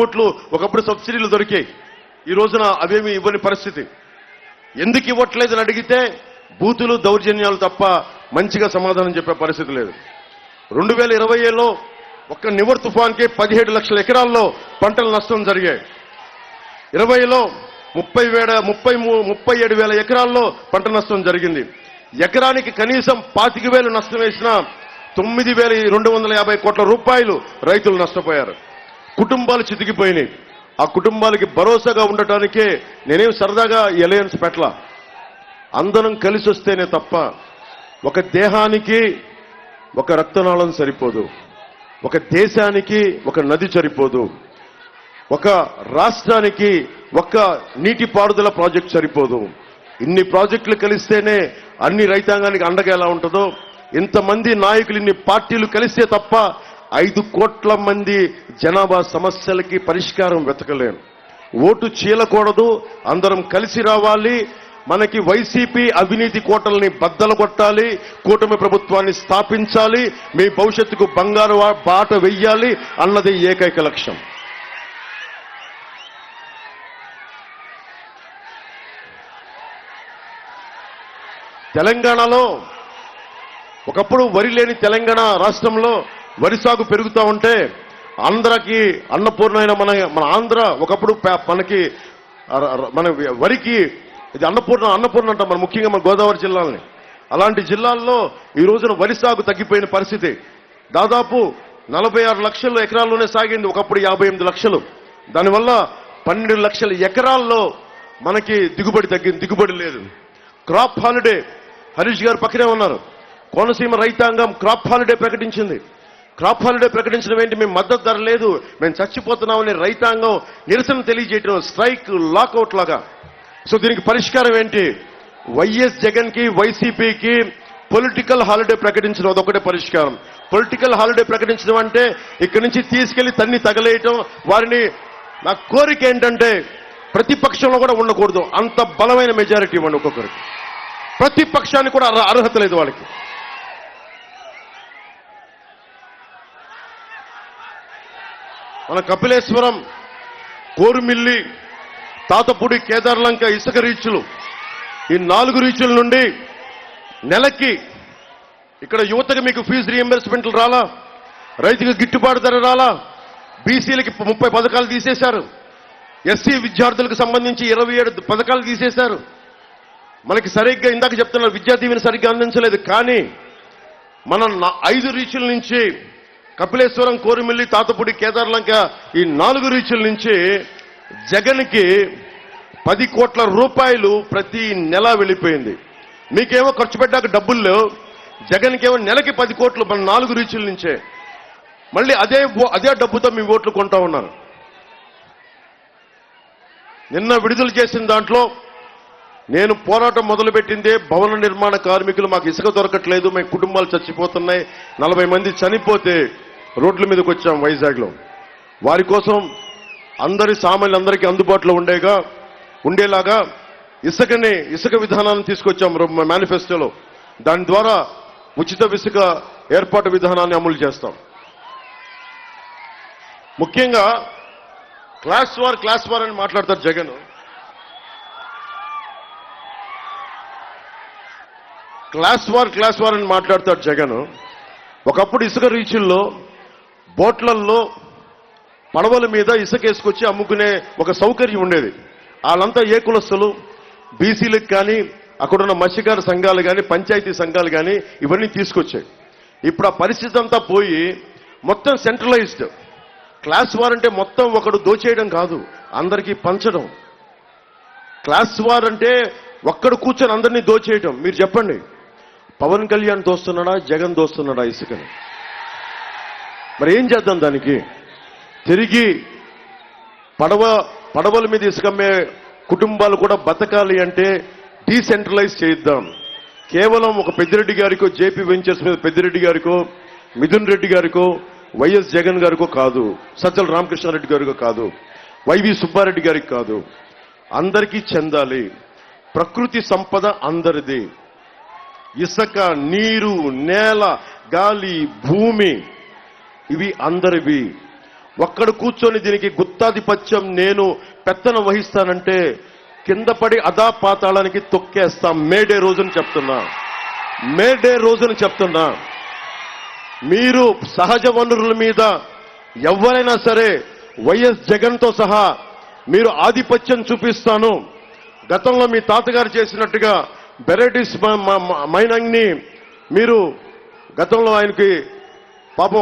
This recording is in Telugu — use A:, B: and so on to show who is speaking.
A: కోట్లు ఒకప్పుడు సబ్సిడీలు దొరికాయి. ఈ రోజున అవేమి ఇవ్వని పరిస్థితి. ఎందుకు ఇవ్వట్లేదని అడిగితే బూతులు దౌర్జన్యాలు తప్ప మంచిగా సమాధానం చెప్పే పరిస్థితి లేదు. రెండు వేల ఇరవై ఏలో ఒక్క నివర్ తుఫాన్కి పదిహేడు లక్షల ఎకరాల్లో పంటల నష్టం జరిగాయి. ఇరవైలో ముప్పై వేల ముప్పై మూ- ముప్పై ఏడు వేల ఎకరాల్లో పంట నష్టం జరిగింది. ఎకరానికి కనీసం పాతిక వేలు నష్టం వేసిన తొమ్మిది వేల రెండు వందల యాభై కోట్ల రూపాయలు రైతులు నష్టపోయారు. కుటుంబాలు చితికిపోయినాయి. ఆ కుటుంబాలకి భరోసాగా ఉండటానికే నేనేం సరదాగా ఎలయన్స్ పెట్ల అందరం కలిసి వస్తేనే తప్ప ఒక దేహానికి ఒక రక్తనాళం సరిపోదు. ఒక దేశానికి ఒక నది సరిపోదు. ఒక రాష్ట్రానికి ఒక్క నీటిపారుదల ప్రాజెక్ట్ సరిపోదు. ఇన్ని ప్రాజెక్టులు కలిస్తేనే అన్ని రైతాంగానికి అండగా ఎలా ఉంటుందో ఇంతమంది నాయకులు ఇన్ని పార్టీలు కలిస్తే తప్ప ఐదు కోట్ల మంది జనాభా సమస్యలకి పరిష్కారం వెతకలేం ఓటు చీలకూడదు అందరం కలిసి రావాలి మనకి వైసీపీ అవినీతి కోటల్ని బద్దలు కొట్టాలి కూటమి ప్రభుత్వాన్ని స్థాపించాలి మీ భవిష్యత్తుకు బంగారు బాట వెయ్యాలి అన్నది ఏకైక లక్ష్యం. తెలంగాణలో ఒకప్పుడు వరి లేని తెలంగాణ రాష్ట్రంలో వరి సాగు పెరుగుతూ ఉంటే ఆంధ్రకి అన్నపూర్ణమైన మన మన ఆంధ్ర ఒకప్పుడు మనకి మన వరికి ఇది అన్నపూర్ణ అన్నపూర్ణ అంటాం మన ముఖ్యంగా మన గోదావరి జిల్లాలని. అలాంటి జిల్లాల్లో ఈ రోజున వరి సాగు తగ్గిపోయిన పరిస్థితి. దాదాపు నలభై ఆరు లక్షల ఎకరాల్లోనే సాగింది ఒకప్పుడు యాభై ఎనిమిది లక్షలు. దానివల్ల పన్నెండు లక్షల ఎకరాల్లో మనకి దిగుబడి తగ్గింది దిగుబడి లేదు. క్రాప్ హాలిడే హరీష్ గారు పక్కనే ఉన్నారు. కోనసీమ రైతాంగం క్రాప్ హాలిడే ప్రకటించింది. క్రాప్ హాలిడే ప్రకటించడం ఏంటి? మేము మద్దతు ధర లేదు. మేము చచ్చిపోతున్నామని రైతాంగం నిరసన తెలియజేయడం స్ట్రైక్ లాకౌట్ లాగా. సో దీనికి పరిష్కారం ఏంటి? వైఎస్ జగన్కి వైసీపీకి పొలిటికల్ హాలిడే ప్రకటించడం అదొకటే పరిష్కారం. పొలిటికల్ హాలిడే ప్రకటించడం అంటే ఇక్కడి నుంచి తీసుకెళ్ళి తన్ని తగలేయటం వారిని నా కోరిక ఏంటంటే ప్రతిపక్షంలో కూడా ఉండకూడదు. అంత బలమైన మెజారిటీ ఇవ్వండి ఒక్కొక్కరికి. ప్రతిపక్షానికి కూడా అర్హత లేదు వాళ్ళకి. మన కపిలేశ్వరం కోరుమిల్లి తాతపూడి కేదార్లంక ఇసుక రీచులు. ఈ నాలుగు రీచుల నుండి నెలకి ఇక్కడ యువతకు మీకు ఫీజు రీఎంబర్స్మెంట్లు రాలా? రైతుకు గిట్టుబాటు ధర రాలా? బీసీలకి ముప్పై పథకాలు తీసేశారు. ఎస్సీ విద్యార్థులకు సంబంధించి ఇరవై ఏడు పథకాలు తీసేశారు. మనకి సరిగ్గా ఇందాక చెప్తున్నారు విద్యా దీవెని సరిగ్గా అందించలేదు. కానీ మన నా- ఐదు రీచుల నుంచి కపిలేశ్వరం కోరిమిల్లి తాతపూడి కేదార్లంక ఈ నాలుగు రీచుల నుంచి జగన్కి పది కోట్ల రూపాయలు ప్రతి నెల వెళ్ళిపోయింది. మీకేమో ఖర్చు పెట్టాక డబ్బులు లేవు. జగన్కేమో నెలకి పది కోట్లు మన నాలుగు రీచుల నుంచే. మళ్ళీ అదే అదే డబ్బుతో మీ ఓట్లు కొంటా ఉన్నారు. నిన్న విడుదల చేసిన దాంట్లో నేను పోరాటం మొదలుపెట్టిందే భవన నిర్మాణ కార్మికులు మాకు ఇసుక దొరకట్లేదు మేము కుటుంబాలు చచ్చిపోతున్నాయి నలభై మంది చనిపోతే రోడ్ల మీదకి వచ్చాం వైజాగ్లో. వారి కోసం అందరి సామాన్యులందరికీ అందుబాటులో ఉండేగా ఉండేలాగా ఇసుకని ఇసుక విధానాన్ని తీసుకొచ్చాం మేనిఫెస్టోలో. దాని ద్వారా ఉచిత ఇసుక ఏర్పాటు విధానాన్ని అమలు చేస్తాం. ముఖ్యంగా క్లాస్ వార్ క్లాస్ వార్ అని మాట్లాడతారు Jagan. Class war class war అని మాట్లాడతాడు జగన్. ఒకప్పుడు ఇసుక రీచుల్లో బోట్లల్లో పడవల మీద ఇసుకేసుకొచ్చి అమ్ముకునే ఒక సౌకర్యం ఉండేది. వాళ్ళంతా ఏ కులస్తులు? బీసీలకు కానీ అక్కడున్న మత్స్యకార సంఘాలు కానీ పంచాయతీ సంఘాలు కానీ ఇవన్నీ తీసుకొచ్చాయి. ఇప్పుడు ఆ పరిస్థితి అంతా పోయి మొత్తం సెంట్రలైజ్డ్ క్లాస్ వార్ అంటే మొత్తం ఒకడు దోచేయడం కాదు అందరికీ పంచడం. క్లాస్ వార్ అంటే ఒక్కడు కూర్చొని అందరినీ దోచేయటం. మీరు చెప్పండి. పవన్ కళ్యాణ్ దోస్తున్నాడా? జగన్ దోస్తున్నాడా ఇసుకని? మరి ఏం చేద్దాం దానికి? తిరిగి పడవ పడవల మీద ఇసుకమ్మే కుటుంబాలు కూడా బతకాలి అంటే డీసెంట్రలైజ్ చేయిద్దాం. కేవలం ఒక పెద్దిరెడ్డి గారికో జేపీ వెంచర్స్ మీద పెద్దిరెడ్డి గారికో మిథున్ రెడ్డి గారికో వైఎస్ జగన్ గారికో కాదు సజ్జల రామకృష్ణారెడ్డి గారికో కాదు వైవి సుబ్బారెడ్డి గారికి కాదు. అందరికీ చెందాలి. ప్రకృతి సంపద అందరిది. ఇసుక నీరు నేల గాలి భూమి ఇవి అందరివి. ఒక్కడు కూర్చొని దీనికి గుత్తాధిపత్యం నేను పెత్తనం వహిస్తానంటే కింద పడి అదా పాతాళానికి తొక్కేస్తాం. మేడే రోజుని చెప్తున్నా. మేడే రోజున చెప్తున్నా. మీరు సహజ వనరుల మీద ఎవరైనా సరే వైఎస్ జగన్తో సహా మీరు ఆధిపత్యం చూపిస్తాను. గతంలో మీ తాతగారు చేసినట్టుగా బెరైటీస్ మైనంగ్ని మీరు గతంలో ఆయనకి పాపం